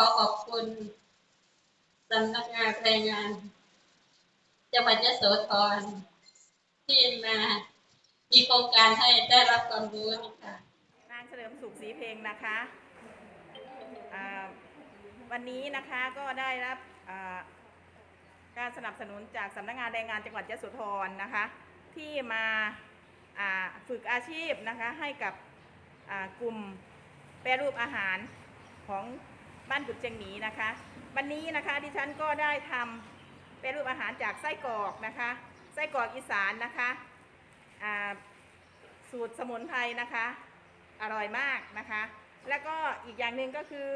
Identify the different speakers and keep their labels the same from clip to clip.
Speaker 1: ขอขอบคุณสำนักงานแรงงานจังหวัดยะโสธรที่มามีโครงการให้ได้รับความรู้นะคะ
Speaker 2: นางเฉลิมสุขศรีเพลงนะคะวันนี้นะคะก็ได้รับการสนับสนุนจากสำนักงานแรงงานจังหวัดยะโสธรนะคะ ที่มาฝึกอาชีพนะคะให้กับกลุ่มแปรรูปอาหารของ บ้านกุดเชียงหมีนะคะ วันนี้นะคะดิฉันก็ได้ทำแปรรูปอาหารจากไส้กรอกนะคะ ไส้กรอกอีสานนะคะสูตรสมุนไพรนะคะ อร่อยมากนะคะ แล้วก็อีกอย่างหนึ่งก็คือ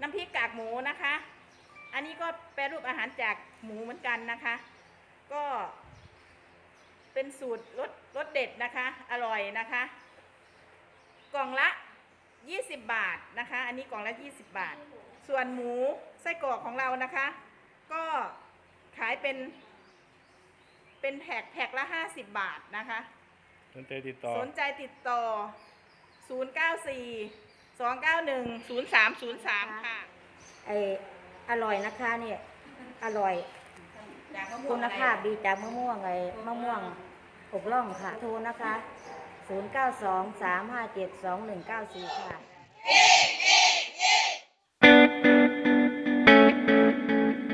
Speaker 2: น้ำพริกกากหมูนะคะ อันนี้ก็แปรรูปอาหารจากหมูเหมือนกันนะคะ ก็เป็นสูตรรสรสเด็ดนะคะ อร่อยนะคะ กล่องละ 20 บาทนะคะ อันนี้กล่องละ 20 บาท ส่วนหมูไส้กรอกของเรานะคะ ก็ขายเป็น เป็นแพ็คแพ็คละ 50 บาทนะคะ
Speaker 3: สนใจติดต่อ
Speaker 2: สนใจติดต่อ 094 291 0303 ค่ะ
Speaker 4: ไออร่อยนะคะเนี่ยอร่อยคุณภาพดีจากมะม่วงไอมะม่วงอกล่องค่ะ โทรนะคะ 0 9 2 3 5 7 2 1 9 4 ค่ะ